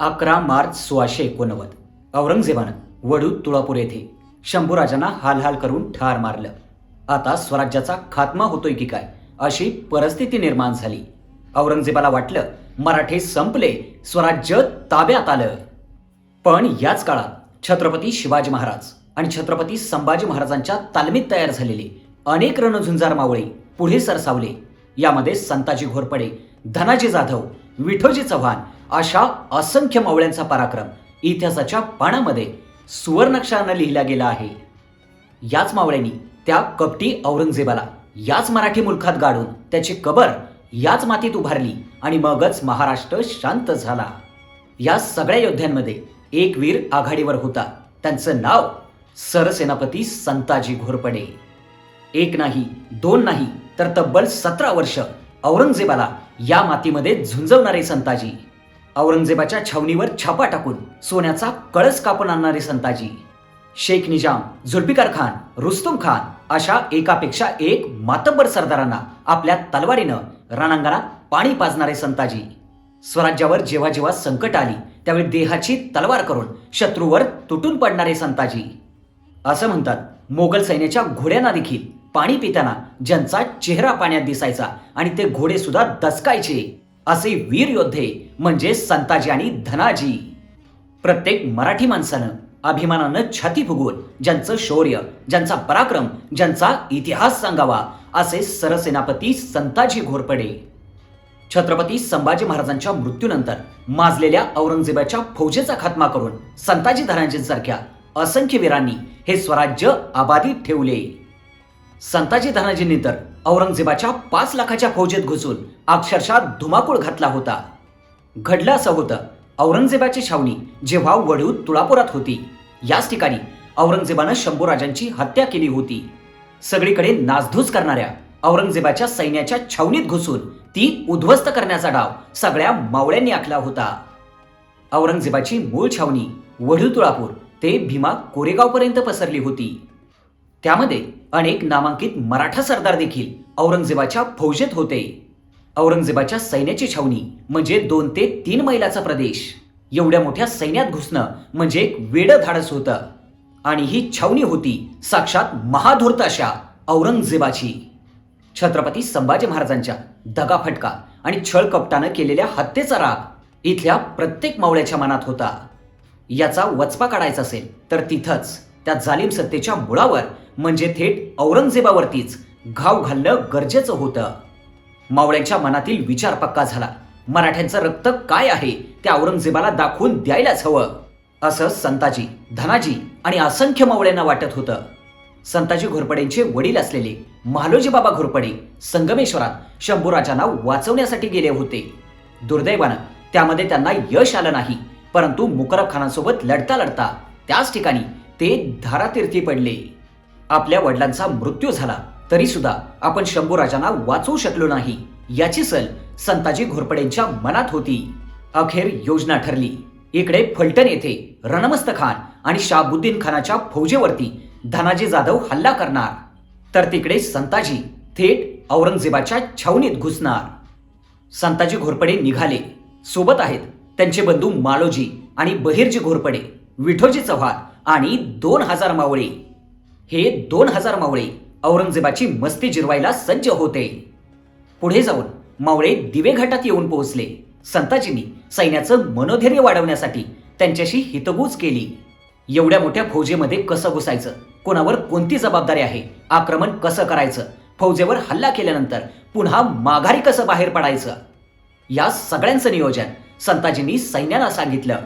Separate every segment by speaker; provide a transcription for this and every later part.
Speaker 1: अकरा मार्च सोळाशे एकोणनव्वद. औरंगजेबानं वडूद तुळापूर येथे शंभूराजांना हालहाल करून ठार मारलं. आता स्वराज्याचा खात्मा होतोय की काय अशी परिस्थिती निर्माण झाली. औरंगजेबाला वाटलं मराठे संपले स्वराज्य ताब्यात आलं. पण याच काळात छत्रपती शिवाजी महाराज आणि छत्रपती संभाजी महाराजांच्या तालमीत तयार झालेले अनेक रणझुंजार मावळे पुढे सरसावले. यामध्ये संताजी घोरपडे धनाजी जाधव विठोजी चव्हाण अशा असंख्य मावळ्यांचा पराक्रम इतिहासाच्या पानामध्ये सुवर्णक्षरानं लिहिला गेला आहे. याच मावळ्यांनी त्या कपटी औरंगजेबाला याच मराठी मुलखात गाडून त्याची कबर याच मातीत उभारली आणि मगच महाराष्ट्र शांत झाला. या सगळ्या योद्ध्यांमध्ये एक वीर आघाडीवर होता. त्यांचं नाव सरसेनापती संताजी घोरपडे. एक नाही दोन नाही तर तब्बल सतरा वर्ष औरंगजेबाला या मातीमध्ये झुंजवणारे संताजी. औरंगजेबाच्या छावणीवर छापा टाकून सोन्याचा कळस कापून आणणारे संताजी. शेख निजाम झुल्फिकार खान रुस्तुम खान अशा एकापेक्षा एक मातब्बर सरदारांना आपल्या तलवारीनं रणांगणात पाणी पाजणारे संताजी. स्वराज्यावर जेव्हा जेव्हा संकट आली त्यावेळी देहाची तलवार करून शत्रूवर तुटून पडणारे संताजी. असं म्हणतात मोगल सैन्याच्या घोड्यांना देखील पाणी पिताना ज्यांचा चेहरा पाण्यात दिसायचा आणि ते घोडे सुद्धा दचकायचे. असे वीर योद्धे म्हणजे संताजी आणि धनाजी. प्रत्येक मराठी माणसानं अभिमानानं छाती फुगवून ज्यांचं शौर्य ज्यांचा पराक्रम ज्यांचा इतिहास सांगावा असे सरसेनापती संताजी घोरपडे. छत्रपती संभाजी महाराजांच्या मृत्यूनंतर माजलेल्या औरंगजेबाच्या फौजेचा खात्मा करून संताजी धनाजींसारख्या असंख्य वीरांनी हे स्वराज्य आबाधित ठेवले. संताजी धनाजींनी तर औरंगजेबाच्या पाच लाखाच्या फौजेत घुसून अक्षरशः धुमाकूळ घातला होता. घडलं असं होतं औरंगजेबाची छावणी जेव्हा वडूद तुळापुरात होती याच ठिकाणी औरंगजेबानं शंभूराजांची हत्या केली होती. सगळीकडे नासधूस करणाऱ्या औरंगजेबाच्या सैन्याच्या छावणीत घुसून ती उद्ध्वस्त करण्याचा डाव सगळ्या मावळ्यांनी आखला होता. औरंगजेबाची मूळ छावणी वढू तुळापूर ते भीमा कोरेगावपर्यंत पसरली होती. त्यामध्ये अनेक नामांकित मराठा सरदार देखील औरंगजेबाच्या फौजेत होते. औरंगजेबाच्या सैन्याची छावणी म्हणजे दोन ते तीन मैलाचा प्रदेश. एवढ्या मोठ्या सैन्यात घुसणं म्हणजे एक वेडं धाडस होतं. आणि ही छावणी होती साक्षात महाधूर्त अशा औरंगजेबाची. छत्रपती संभाजी महाराजांच्या दगाफटका आणि छळ कपटानं केलेल्या हत्येचा राग इथल्या प्रत्येक मावळ्याच्या मनात होता. याचा वचपा काढायचा असेल तर तिथंच त्या जालिम सत्तेच्या मुळावर म्हणजे थेट औरंगजेबावरतीच घाव घालणं गरजेचं होतं. मावळ्यांच्या मनातील विचार पक्का झाला. मराठ्यांचं रक्त काय आहे ते औरंगजेबाला दाखवून द्यायलाच हवं असं संताजी धनाजी आणि असंख्य मावळ्यांना वाटत होतं. संताजी घोरपडेंचे वडील असलेले महालोजी बाबा घोरपडे संगमेश्वरात शंभूराजांना वाचवण्यासाठी गेले होते. दुर्दैवानं त्यामध्ये त्यांना यश आलं नाही परंतु मुकरब खानासोबत लढता लढता त्याच ठिकाणी ते धारातीर्थी पडले. आपल्या वडिलांचा मृत्यू झाला. तरी सुद्धा आपण शंभूराजांना वाचवू शकलो नाही. याची सल संताजी घोरपडेंच्या मनात होती. अखेर योजना ठरली. इकडे फलटण येथे रणमस्त खान आणि शाहबुद्दीन खानाच्या फौजेवरती धनाजी जाधव हल्ला करणार. तर तिकडे संताजी थेट औरंगजेबाच्या छावणीत घुसणार. संताजी घोरपडे निघाले. सोबत आहेत त्यांचे बंधू मालोजी आणि बहिरजी घोरपडे विठोजी चव्हाण आणि दोन हजार मावळे. हे दोन हजार मावळे औरंगजेबाची मस्ती जिरवायला सज्ज होते. पुढे जाऊन मावळे दिवे घाटात येऊन पोहोचले. संताजींनी सैन्याचं मनोधैर्य वाढवण्यासाठी त्यांच्याशी हितगूज केली. एवढ्या मोठ्या फौजेमध्ये कसं घुसायचं? कोणावर कोणती जबाबदारी आहे? आक्रमण कसं करायचं? फौजेवर हल्ला केल्यानंतर पुन्हा माघारी कसं बाहेर पडायचं? या सगळ्यांचं नियोजन संताजींनी सैन्याला सांगितलं.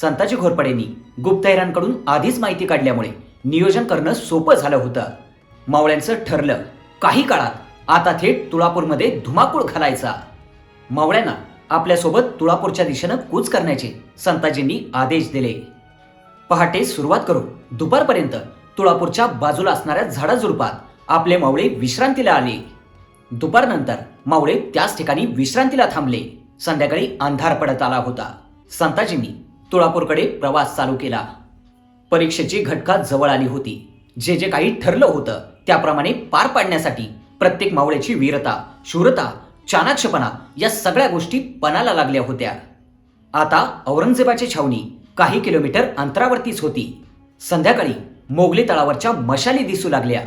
Speaker 1: संताजी घोरपडेंनी गुप्तहेरांकडून आधीच माहिती काढल्यामुळे नियोजन करणं सोपं झालं होतं. मावळ्यांचं ठरलं. काही काळात आता थेट तुळापूरमध्ये धुमाकूळ घालायचा. मावळ्यांना आपल्यासोबत तुळापूरच्या दिशेनं कूच करण्याचे संताजींनी आदेश दिले. पहाटे सुरुवात करून दुपारपर्यंत तुळापूरच्या बाजूला असणाऱ्या झाडाझुडपात आपले मावळे विश्रांतीला आले. दुपारनंतर मावळे त्याच ठिकाणी विश्रांतीला थांबले. संध्याकाळी अंधार पडत आला होता. संताजींनी तुळापूरकडे प्रवास चालू केला. परीक्षेची घटका जवळ आली होती. जे जे काही ठरलं होतं त्याप्रमाणे पार पाडण्यासाठी प्रत्येक मावळ्याची वीरता शूरता चाणाक्षपणा या सगळ्या गोष्टी पणाला लागल्या होत्या. आता औरंगजेबाची छावणी काही किलोमीटर अंतरावरतीच होती. संध्याकाळी मोगली तळावरच्या मशाली दिसू लागल्या.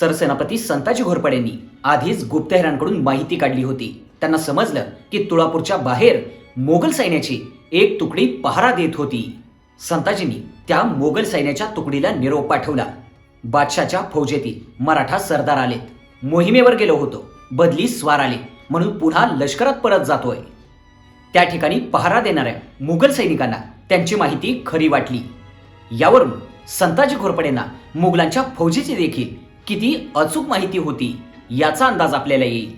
Speaker 1: सरसेनापती संताजी घोरपडेंनी आधीच गुप्तहेरांकडून माहिती काढली होती. त्यांना समजलं की तुळापूरच्या बाहेर मोगल सैन्याची एक तुकडी पहारा देत होती. संताजींनी त्या मोगल सैन्याच्या तुकडीला निरोप पाठवला. बादशाच्या फौजेतील मराठा सरदार आलेत मोहिमेवर गेलो होतो. बदली स्वार आले. म्हणून पुन्हा लष्करात परत जातोय. त्या ठिकाणी पहारा देणाऱ्या मुघल सैनिकांना त्यांची माहिती खरी वाटली. यावरून संताजी घोरपडेंना मुघलांच्या फौजेची देखील किती अचूक माहिती होती याचा अंदाज आपल्याला येईल.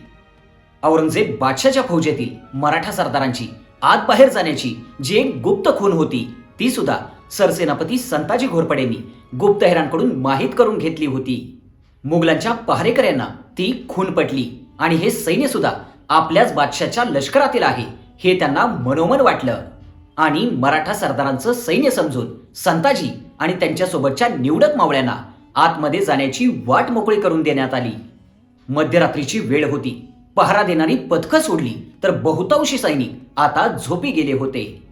Speaker 1: औरंगजेब बादशाच्या फौजेतील मराठा सरदारांची आत बाहेर जाण्याची जी एक गुप्त खून होती ती सुद्धा सरसेनापती संताजी घोरपडेंनी गुप्तहेरांकडून माहीत करून घेतली होती. मुघलांच्या पहारेकऱ्यांना ती खून पटली आणि हे सैन्य सुद्धा आपल्याच बादशाच्या लष्करातील आहे हे त्यांना मनोमन वाटलं. आणि मराठा सरदारांचं सैन्य समजून संताजी आणि त्यांच्यासोबतच्या निवडक मावळ्यांना आतमध्ये जाण्याची वाट मोकळी करून देण्यात आली. मध्यरात्रीची वेळ होती. पहारा देणारी पथकं सोडली तर बहुतांशी सैनिक आता झोपी गेले होते.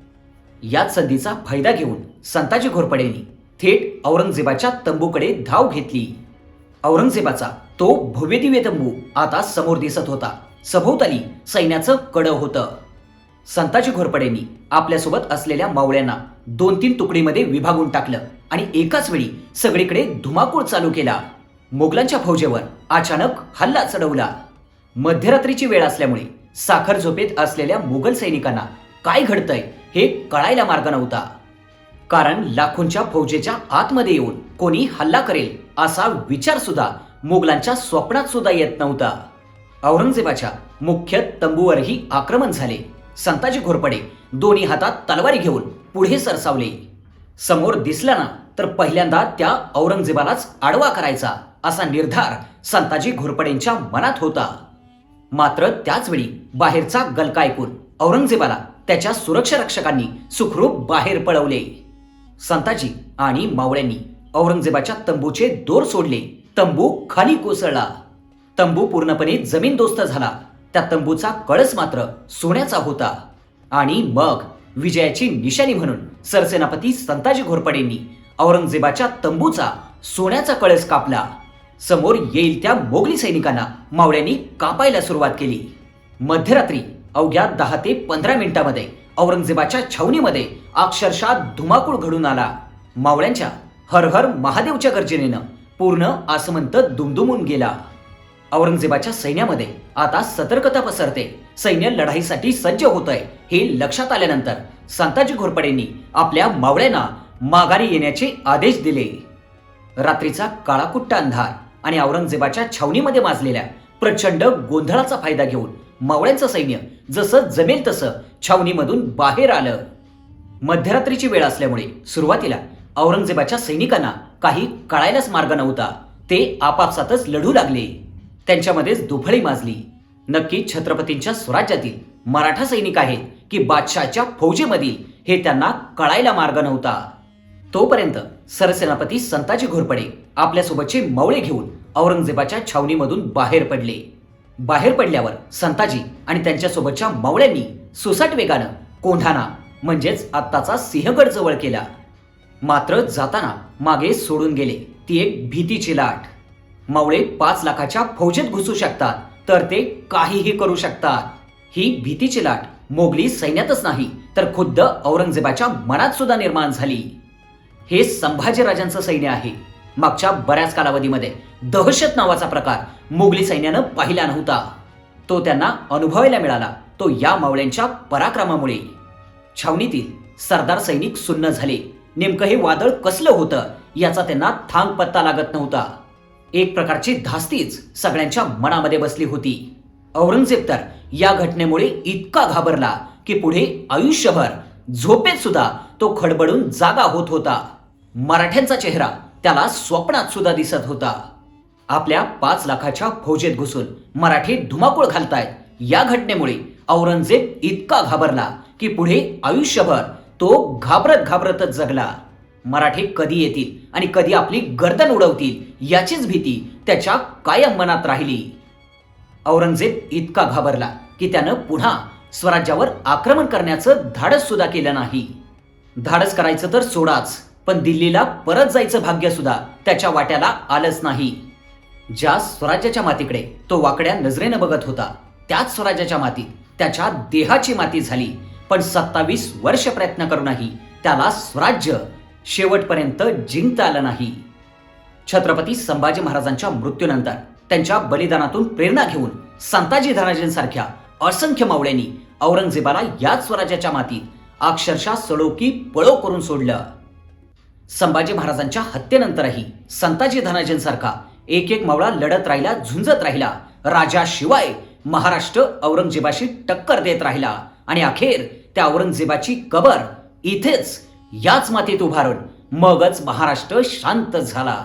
Speaker 1: याच संधीचा फायदा घेऊन संताजी घोरपडेंनी थेट औरंगजेबाच्या तंबूकडे धाव घेतली. औरंगजेबाचा तो भव्यदिव्य तंबू आता समोर दिसत होता. सभोवताली सैन्याचं कडं होतं. संताजी घोरपडेंनी आपल्यासोबत असलेल्या मावळ्यांना दोन तीन तुकडीमध्ये विभागून टाकलं आणि एकाच वेळी सगळीकडे धुमाकूळ चालू केला. मोगलांच्या फौजेवर अचानक हल्ला चढवला. मध्यरात्रीची वेळ असल्यामुळे साखर झोपेत असलेल्या मुघल सैनिकांना काय घडतंय हे कळायला मार्ग नव्हता. कारण लाखोंच्या फौजेच्या आतमध्ये येऊन कोणी हल्ला करेल असा विचार सुद्धा मुघलांच्या स्वप्नात सुद्धा येत नव्हता. औरंगजेबाच्या मुख्य तंबूवरही आक्रमण झाले. संताजी घोरपडे दोन्ही हातात तलवारी घेऊन पुढे सरसावले. समोर दिसला ना तर पहिल्यांदा त्या औरंगजेबालाच आडवा करायचा असा निर्धार संताजी घोरपडेंच्या मनात होता. मात्र त्याचवेळी बाहेरचा गलका ऐकून औरंगजेबाला त्याच्या सुरक्षारक्षकांनी सुखरूप बाहेर पळवले. संताजी आणि मावळ्यांनी औरंगजेबाच्या तंबूचे दोर सोडले. तंबू खाली कोसळला. तंबू पूर्णपणे जमीनदोस्त झाला. त्या तंबूचा कळस मात्र सोन्याचा होता. आणि मग विजयाची निशाणी म्हणून सरसेनापती संताजी घोरपडेंनी औरंगजेबाच्या तंबूचा सोन्याचा कळस कापला. समोर येईल त्या मोगली सैनिकांना मावळ्यांनी कापायला सुरुवात केली. मध्यरात्री अवघ्या दहा ते पंधरा मिनिटांमध्ये औरंगजेबाच्या छावणीमध्ये अक्षरशः धुमाकूळ घडून आला. मावळ्यांच्या हर हर महादेवच्या गर्जनेनं पूर्ण आसमंत दुमदुमून गेला. औरंगजेबाच्या सैन्यामध्ये आता सतर्कता पसरते. सैन्य लढाईसाठी सज्ज होत आहे हे लक्षात आल्यानंतर संताजी घोरपडेंनी आपल्या मावळ्यांना माघारी येण्याचे आदेश दिले. रात्रीचा काळाकुट्टा अंधार आणि औरंगजेबाच्या छावणीमध्ये माजलेल्या प्रचंड गोंधळाचा फायदा घेऊन मावळ्यांचं सैन्य जसं जमेल तसं छावणीमधून बाहेर आलं. मध्यरात्रीची वेळ असल्यामुळे सुरुवातीला औरंगजेबाच्या सैनिकांना काही कळायलाच मार्ग नव्हता. ते आपापसातच लढू लागले. त्यांच्यामध्येच दुफळी माजली. नक्की छत्रपतींच्या स्वराज्यातील मराठा सैनिक आहेत की बादशाहच्या फौजेमधील हे त्यांना कळायला मार्ग नव्हता. तोपर्यंत सरसेनापती संताजी घोरपडे आपल्यासोबतचे मवळे घेऊन औरंगजेबाच्या छावणीमधून बाहेर पडले. बाहेर पडल्यावर संताजी आणि त्यांच्यासोबतच्या मावळ्यांनी सुसाट वेगानं कोंढाणा म्हणजेच आत्ताचा सिंहगड जवळ केला. मात्र जाताना मागे सोडून गेले. ती एक भीतीची लाट. मावळे पाच लाखाच्या फौजेत घुसू शकतात तर ते काहीही करू शकतात. ही भीतीची लाट मोगली सैन्यातच नाही तर खुद्द औरंगजेबाच्या मनात सुद्धा निर्माण झाली. हे संभाजीराजांचं सैन्य आहे. मागच्या बऱ्याच कालावधीमध्ये दहशत नावाचा प्रकार मुघली सैन्यानं पाहिला नव्हता. तो त्यांना अनुभवायला मिळाला. तो या मावळ्यांच्या पराक्रमामुळे. छावणीतील सरदार सैनिक सुन्न झाले. नेमकं हे वादळ कसलं होतं याचा त्यांना थांग पत्ता लागत नव्हता. एक प्रकारची धास्तीच सगळ्यांच्या मनामध्ये बसली होती. औरंगजेब तर या घटनेमुळे इतका घाबरला की पुढे आयुष्यभर झोपेत सुद्धा तो खडबडून जागा होत होता. मराठ्यांचा चेहरा त्याला स्वप्नात सुद्धा दिसत होता. आपल्या पाच लाखाच्या फौजेत घुसून मराठी धुमाकूळ घालतायत. या घटनेमुळे औरंगजेब इतका घाबरला की पुढे आयुष्यभर तो घाबरत घाबरतच जगला. मराठी कधी येतील आणि कधी आपली गर्दन उडवतील याचीच भीती त्याच्या कायम मनात राहिली. औरंगजेब इतका घाबरला की त्यानं पुन्हा स्वराज्यावर आक्रमण करण्याचं धाडस सुद्धा केलं नाही. धाडस करायचं तर सोडाच. पण दिल्लीला परत जायचं भाग्य सुद्धा त्याच्या वाट्याला आलंच नाही. ज्या स्वराज्याच्या मातीकडे तो वाकड्या नजरेनं बघत होता त्याच स्वराज्याच्या मातीत त्याच्या देहाची माती झाली. पण सत्तावीस वर्ष प्रयत्न करूनही त्याला स्वराज्य शेवटपर्यंत जिंकता आलं नाही. छत्रपती संभाजी महाराजांच्या मृत्यूनंतर त्यांच्या बलिदानातून प्रेरणा घेऊन संताजी धनाजींसारख्या असंख्य मावळ्यांनी औरंगजेबाला याच स्वराज्याच्या मातीत अक्षरशः सडोकी पळो करून सोडलं. संभाजी महाराजांच्या हत्येनंतरही संताजी धनाजींसारखा एक एक मावळा लढत राहिला झुंजत राहिला. राजाशिवाय महाराष्ट्र औरंगजेबाशी टक्कर देत राहिला. आणि अखेर त्या औरंगजेबाची कबर इथेच याच मातीत उभारून मगच महाराष्ट्र शांत झाला.